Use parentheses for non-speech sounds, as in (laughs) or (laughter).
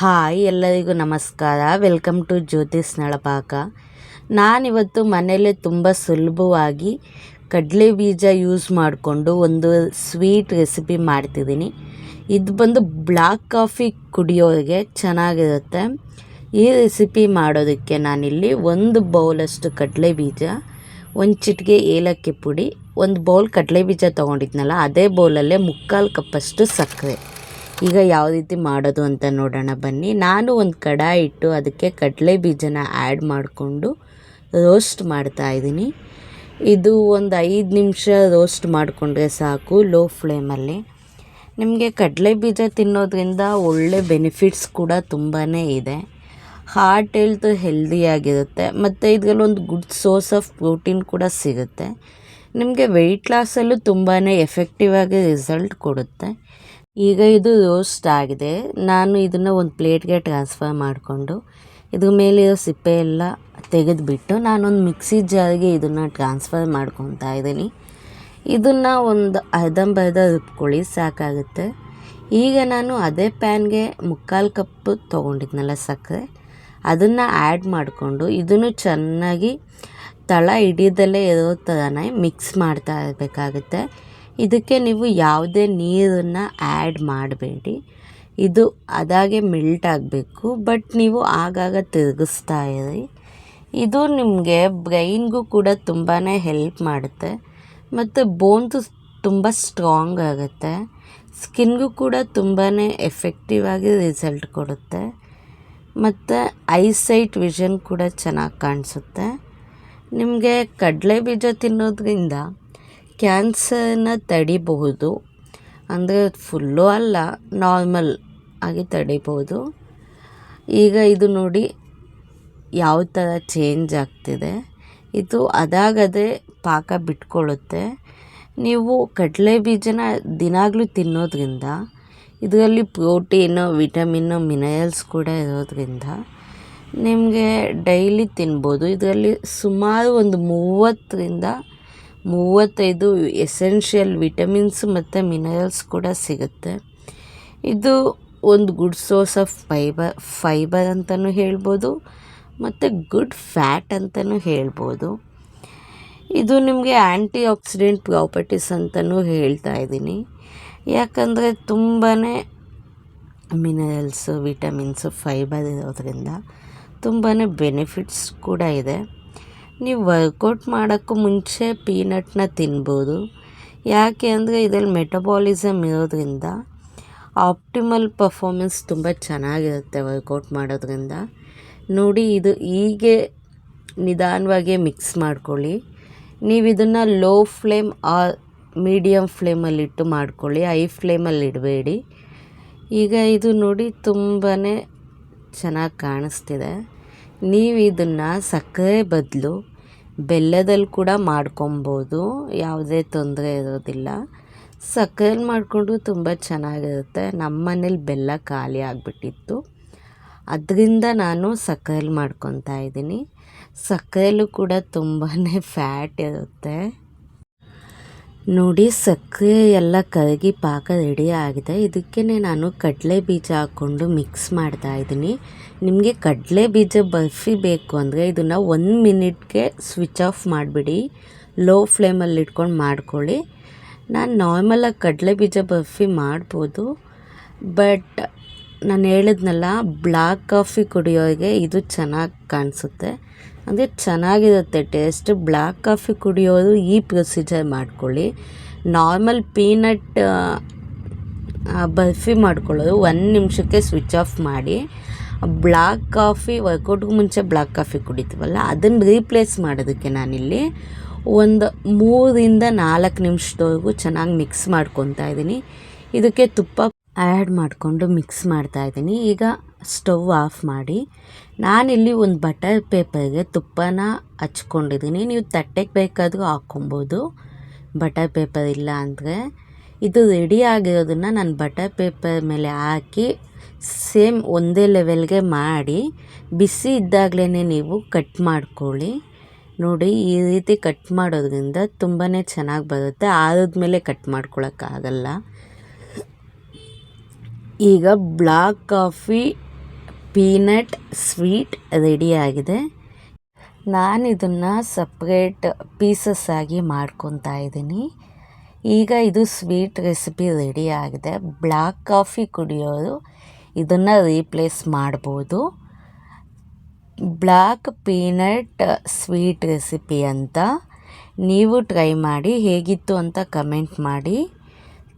Hi ಎಲ್ಲರಿಗೂ ನಮಸ್ಕಾರ. Welcome to Jyothish Nalapaka. ನಾನಿವತ್ತು ಮನೆಯಲ್ಲೇ ತುಂಬ ಸುಲಭವಾಗಿ ಕಡಲೆ ಬೀಜ ಯೂಸ್ ಮಾಡಿಕೊಂಡು ಒಂದು ಸ್ವೀಟ್ ರೆಸಿಪಿ ಮಾಡ್ತಿದ್ದೀನಿ. ಇದು ಬಂದು ಬ್ಲ್ಯಾಕ್ ಕಾಫಿ ಕುಡಿಯೋರಿಗೆ ಚೆನ್ನಾಗಿರುತ್ತೆ. ಈ ರೆಸಿಪಿ ಮಾಡೋದಕ್ಕೆ ನಾನಿಲ್ಲಿ ಒಂದು ಬೌಲಷ್ಟು ಕಡಲೆ ಬೀಜ, ಒಂದು ಚಿಟಿಕೆ ಏಲಕ್ಕಿ ಪುಡಿ, ಒಂದು ಬೌಲ್ ಕಡಲೆ ಬೀಜ ತೊಗೊಂಡಿದ್ನಲ್ಲ, ಅದೇ ಬೌಲಲ್ಲೇ ಮುಕ್ಕಾಲು ಕಪ್ಪಷ್ಟು ಸಕ್ಕರೆ. ಈಗ ಯಾವ ರೀತಿ ಮಾಡೋದು ಅಂತ ನೋಡೋಣ ಬನ್ನಿ. ನಾನು ಒಂದು ಕಡಾಯಿ ಇಟ್ಟು ಅದಕ್ಕೆ ಕಡಲೆ ಬೀಜನ ಆ್ಯಡ್ ಮಾಡಿಕೊಂಡು ರೋಸ್ಟ್ ಮಾಡ್ತಾ ಇದ್ದೀನಿ. ಇದು ಒಂದು ಐದು ನಿಮಿಷ ರೋಸ್ಟ್ ಮಾಡಿಕೊಂಡ್ರೆ ಸಾಕು ಲೋ ಫ್ಲೇಮಲ್ಲಿ ನಿಮಗೆ ಕಡಲೆ ಬೀಜ ತಿನ್ನೋದ್ರಿಂದ ಒಳ್ಳೆ ಬೆನಿಫಿಟ್ಸ್ ಕೂಡ ತುಂಬಾ ಇದೆ. ಹಾರ್ಟ್ ಹೆಲ್ತ್ ಹೆಲ್ದಿಯಾಗಿರುತ್ತೆ ಮತ್ತು ಇದರಲ್ಲಿ ಒಂದು ಗುಡ್ ಸೋರ್ಸ್ ಆಫ್ ಪ್ರೋಟೀನ್ ಕೂಡ ಸಿಗುತ್ತೆ. ನಿಮಗೆ ವೆಯ್ಟ್ ಲಾಸಲ್ಲೂ ತುಂಬಾ ಎಫೆಕ್ಟಿವ್ ಆಗಿ ರಿಸಲ್ಟ್ ಕೊಡುತ್ತೆ. ಈಗ ಇದು ರೋಸ್ಟ್ ಆಗಿದೆ. ನಾನು ಇದನ್ನು ಒಂದು ಪ್ಲೇಟ್ಗೆ ಟ್ರಾನ್ಸ್ಫರ್ ಮಾಡಿಕೊಂಡು, ಇದ್ರ ಮೇಲಿರೋ ಸಿಪ್ಪೆ ಎಲ್ಲ ತೆಗೆದುಬಿಟ್ಟು ನಾನೊಂದು ಮಿಕ್ಸಿ ಜಾರಿಗೆ ಇದನ್ನು ಟ್ರಾನ್ಸ್ಫರ್ ಮಾಡ್ಕೊತಾ ಇದ್ದೀನಿ. ಇದನ್ನು ಒಂದು ಅರ್ಧಂಬರ್ಧ ರುಬ್ಕೊಳ್ಳಿ, ಸಾಕಾಗುತ್ತೆ. ಈಗ ನಾನು ಅದೇ ಪ್ಯಾನ್ಗೆ ಮುಕ್ಕಾಲು ಕಪ್ಪು ತೊಗೊಂಡಿದ್ನಲ್ಲ ಸಕ್ಕರೆ, ಅದನ್ನು ಆ್ಯಡ್ ಮಾಡಿಕೊಂಡು ಇದನ್ನು ಚೆನ್ನಾಗಿ ತಳ ಹಿಡಿದಲ್ಲೇ ಇರೋ ಥರನೇ ಮಿಕ್ಸ್ ಮಾಡ್ತಾ ಇರಬೇಕಾಗುತ್ತೆ. ಇದಕ್ಕೆ ನೀವು ಯಾವುದೇ ನೀರನ್ನು ಆ್ಯಡ್ ಮಾಡಬೇಡಿ. ಇದು ಅದಾಗೆ ಮೆಲ್ಟ್ ಆಗಬೇಕು ಬಟ್ ನೀವು ಆಗಾಗ ತಿರುಗಿಸ್ತಾ ಇರಿ. ಇದು ನಿಮಗೆ ಬ್ರೈನ್ಗೂ ಕೂಡ ತುಂಬಾ ಹೆಲ್ಪ್ ಮಾಡುತ್ತೆ. ಮತ್ತು ಬೋನ್ಸು ತುಂಬ ಸ್ಟ್ರಾಂಗ್ ಆಗುತ್ತೆ. ಸ್ಕಿನ್ಗೂ ಕೂಡ ತುಂಬಾ ಎಫೆಕ್ಟಿವ್ ಆಗಿ ರಿಸಲ್ಟ್ ಕೊಡುತ್ತೆ. ಮತ್ತು ಐಸೈಟ್ ವಿಷನ್ ಕೂಡ ಚೆನ್ನಾಗಿ ಕಾಣಿಸುತ್ತೆ. ನಿಮಗೆ ಕಡಲೆ ಬೀಜ ತಿನ್ನೋದ್ರಿಂದ ಕ್ಯಾನ್ಸರ್ನ ತಡಿಬಹುದು. ಅಂದರೆ ಫುಲ್ಲು ಅಲ್ಲ ನಾರ್ಮಲ್ ಆಗಿ ತಡಿಬೋದು ಈಗ ಇದು ನೋಡಿ ಯಾವ ಥರ ಚೇಂಜ್ ಆಗ್ತಿದೆ. ಇದು ಅದಾಗದೇ ಪಾಕ ಬಿಟ್ಕೊಳ್ಳುತ್ತೆ. ನೀವು ಕಡಲೆ ಬೀಜನ ದಿನಾಗಲೂ ತಿನ್ನೋದ್ರಿಂದ, ಇದರಲ್ಲಿ ಪ್ರೋಟೀನು ವಿಟಮಿನ್ನು ಮಿನರಲ್ಸ್ ಕೂಡ ಇರೋದ್ರಿಂದ ನಿಮಗೆ ಡೈಲಿ ತಿನ್ಬೋದು. ಇದರಲ್ಲಿ ಸುಮಾರು ಒಂದು ಮೂವತ್ತರಿಂದ ಮೂವತ್ತೈದು ಎಸೆನ್ಷಿಯಲ್ ವಿಟಮಿನ್ಸ್ ಮತ್ತು ಮಿನರಲ್ಸ್ ಕೂಡ ಸಿಗುತ್ತೆ. ಇದು ಒಂದು good source of fibre fibre ಅಂತಲೂ ಹೇಳ್ಬೋದು, ಮತ್ತು ಗುಡ್ ಫ್ಯಾಟ್ ಅಂತಲೂ ಹೇಳ್ಬೋದು. ಇದು ನಿಮಗೆ ಆ್ಯಂಟಿ ಆಕ್ಸಿಡೆಂಟ್ ಪ್ರಾಪರ್ಟೀಸ್ ಅಂತಲೂ ಹೇಳ್ತಾ ಇದ್ದೀನಿ. ಯಾಕಂದರೆ ತುಂಬಾ ಮಿನರಲ್ಸು ವಿಟಮಿನ್ಸು ಫೈಬರ್ ಇರೋದ್ರಿಂದ ತುಂಬಾ ಬೆನಿಫಿಟ್ಸ್ ಕೂಡ ಇದೆ. ನೀವು ವರ್ಕೌಟ್ ಮಾಡೋಕ್ಕೂ ಮುಂಚೆ ಪೀನಟ್ನ ತಿನ್ಬೋದು. ಯಾಕೆ ಅಂದರೆ ಇದರಲ್ಲಿ ಮೆಟಬಾಲಿಸಮ್ ಇರೋದ್ರಿಂದ ಆಪ್ಟಿಮಲ್ ಪರ್ಫಾಮೆನ್ಸ್ ತುಂಬ ಚೆನ್ನಾಗಿರುತ್ತೆ ವರ್ಕೌಟ್ ಮಾಡೋದ್ರಿಂದ. ನೋಡಿ, ಇದು ಹೀಗೆ ನಿಧಾನವಾಗಿ ಮಿಕ್ಸ್ ಮಾಡ್ಕೊಳ್ಳಿ. ನೀವು ಇದನ್ನು ಲೋ ಫ್ಲೇಮ್ ಆರ್ ಮೀಡಿಯಮ್ ಫ್ಲೇಮಲ್ಲಿಟ್ಟು ಮಾಡ್ಕೊಳ್ಳಿ. ಹೈ ಫ್ಲೇಮಲ್ಲಿ ಇಡಬೇಡಿ. ಈಗ ಇದು ನೋಡಿ ತುಂಬಾ ಚೆನ್ನಾಗಿ ಕಾಣಿಸ್ತಿದೆ. ನೀವು ಇದನ್ನು ಸಕ್ಕರೆ ಬದಲು ಬೆಲ್ಲದಲ್ಲಿ ಕೂಡ ಮಾಡ್ಕೊಬೋದು. ಯಾವುದೇ ತೊಂದರೆ ಇರೋದಿಲ್ಲ. ಸಕ್ಕರೆಲಿ ಮಾಡಿಕೊಂಡು ತುಂಬ ಚೆನ್ನಾಗಿರುತ್ತೆ. ನಮ್ಮ ಮನೇಲಿ ಬೆಲ್ಲ ಖಾಲಿ ಆಗಿಬಿಟ್ಟಿತ್ತು. ಅದರಿಂದ ನಾನು ಸಕ್ಕರೆಲಿ ಮಾಡ್ಕೊತಾ ಇದ್ದೀನಿ. ಸಕ್ಕರೆಯಲ್ಲೂ ಕೂಡ ತುಂಬಾ (laughs) ಫ್ಯಾಟ್ ಇರುತ್ತೆ. ನೋಡಿ ಸಕ್ಕರೆ ಎಲ್ಲ ಕರಗಿ ಪಾಕ ರೆಡಿ ಆಗಿದೆ. ಇದಕ್ಕೆ ನಾನು ಕಡಲೆ ಬೀಜ ಹಾಕ್ಕೊಂಡು ಮಿಕ್ಸ್ ಮಾಡ್ತಾ ಇದ್ದೀನಿ. ನಿಮಗೆ ಕಡಲೆ ಬೀಜ ಬರ್ಫಿ ಬೇಕು ಅಂದರೆ ಇದನ್ನು ಒಂದು ಮಿನಿಟ್ಗೆ ಸ್ವಿಚ್ ಆಫ್ ಮಾಡಿಬಿಡಿ. ಲೋ ಫ್ಲೇಮಲ್ಲಿ ಇಟ್ಕೊಂಡು ಮಾಡ್ಕೊಳ್ಳಿ. ನಾನು ನಾರ್ಮಲಾಗಿ ಕಡಲೆ ಬೀಜ ಬರ್ಫಿ ಮಾಡ್ಬೋದು. ಬಟ್ ನಾನು ಹೇಳಿದ್ನಲ್ಲ ಬ್ಲ್ಯಾಕ್ ಕಾಫಿ ಕುಡಿಯೋರಿಗೆ ಇದು ಚೆನ್ನಾಗಿ ಕಾಣಿಸುತ್ತೆ. ಅಂದರೆ ಚೆನ್ನಾಗಿರುತ್ತೆ ಟೇಸ್ಟ್ ಬ್ಲ್ಯಾಕ್ ಕಾಫಿ ಕುಡಿಯೋದು ಈ ಪ್ರೊಸೀಜರ್ ಮಾಡ್ಕೊಳ್ಳಿ. ನಾರ್ಮಲ್ ಪೀನಟ್ ಬರ್ಫಿ ಮಾಡ್ಕೊಳ್ಳೋದು ಒಂದು ನಿಮಿಷಕ್ಕೆ ಸ್ವಿಚ್ ಆಫ್ ಮಾಡಿ. ಬ್ಲ್ಯಾಕ್ ಕಾಫಿ ವರ್ಕೌಟ್ಗೂ ಮುಂಚೆ ಬ್ಲ್ಯಾಕ್ ಕಾಫಿ ಕುಡಿತೀವಲ್ಲ, ಅದನ್ನು ರೀಪ್ಲೇಸ್ ಮಾಡೋದಕ್ಕೆ ನಾನಿಲ್ಲಿ ಒಂದು ಮೂರಿಂದ ನಾಲ್ಕು ನಿಮಿಷದವರೆಗೂ ಚೆನ್ನಾಗಿ ಮಿಕ್ಸ್ ಮಾಡ್ಕೊತಾ ಇದ್ದೀನಿ. ಇದಕ್ಕೆ ತುಪ್ಪ ಆ್ಯಡ್ ಮಾಡಿಕೊಂಡು ಮಿಕ್ಸ್ ಮಾಡ್ತಾ ಇದ್ದೀನಿ. ಈಗ ಸ್ಟವ್ ಆಫ್ ಮಾಡಿ ನಾನಿಲ್ಲಿ ಒಂದು ಬಟರ್ ಪೇಪರ್ಗೆ ತುಪ್ಪನ ಹಚ್ಕೊಂಡಿದ್ದೀನಿ. ನೀವು ತಟ್ಟೆಗೆ ಬೇಕಾದರೂ ಹಾಕ್ಕೊಬೋದು. ಬಟರ್ ಪೇಪರ್ ಇಲ್ಲ ಅಂದರೆ ಇದು ರೆಡಿ ಆಗಿರೋದನ್ನು ನಾನು ಬಟರ್ ಪೇಪರ್ ಮೇಲೆ ಹಾಕಿ ಸೇಮ್ ಒಂದೇ ಲೆವೆಲ್ಗೆ ಮಾಡಿ ಬಿಸಿ ಇದ್ದಾಗಲೇ ನೀವು ಕಟ್ ಮಾಡ್ಕೊಳ್ಳಿ. ನೋಡಿ, ಈ ರೀತಿ ಕಟ್ ಮಾಡೋದ್ರಿಂದ ತುಂಬಾ ಚೆನ್ನಾಗಿ ಬರುತ್ತೆ. ಆರಿದ್ಮೇಲೆ ಕಟ್ ಮಾಡ್ಕೊಳಕ್ಕಾಗಲ್ಲ. ಈಗ ಬ್ಲಾಕ್ ಕಾಫಿ, ಪೀನಟ್ ಸ್ವೀಟ್ ರೆಡಿಯಾಗಿದೆ. ನಾನು ಇದನ್ನು ಸಪ್ರೇಟ್ ಪೀಸಸ್ ಆಗಿ ಮಾಡ್ಕೊತಾ ಇದ್ದೀನಿ. ಈಗ ಇದು ಸ್ವೀಟ್ ರೆಸಿಪಿ ರೆಡಿ ಆಗಿದೆ ಬ್ಲ್ಯಾಕ್ ಕಾಫಿ ಕುಡಿಯೋರು ಇದನ್ನು ರೀಪ್ಲೇಸ್ ಮಾಡ್ಬೋದು. ಬ್ಲ್ಯಾಕ್ ಪೀನಟ್ ಸ್ವೀಟ್ ರೆಸಿಪಿ ಅಂತ ನೀವು ಟ್ರೈ ಮಾಡಿ, ಹೇಗಿತ್ತು ಅಂತ ಕಮೆಂಟ್ ಮಾಡಿ.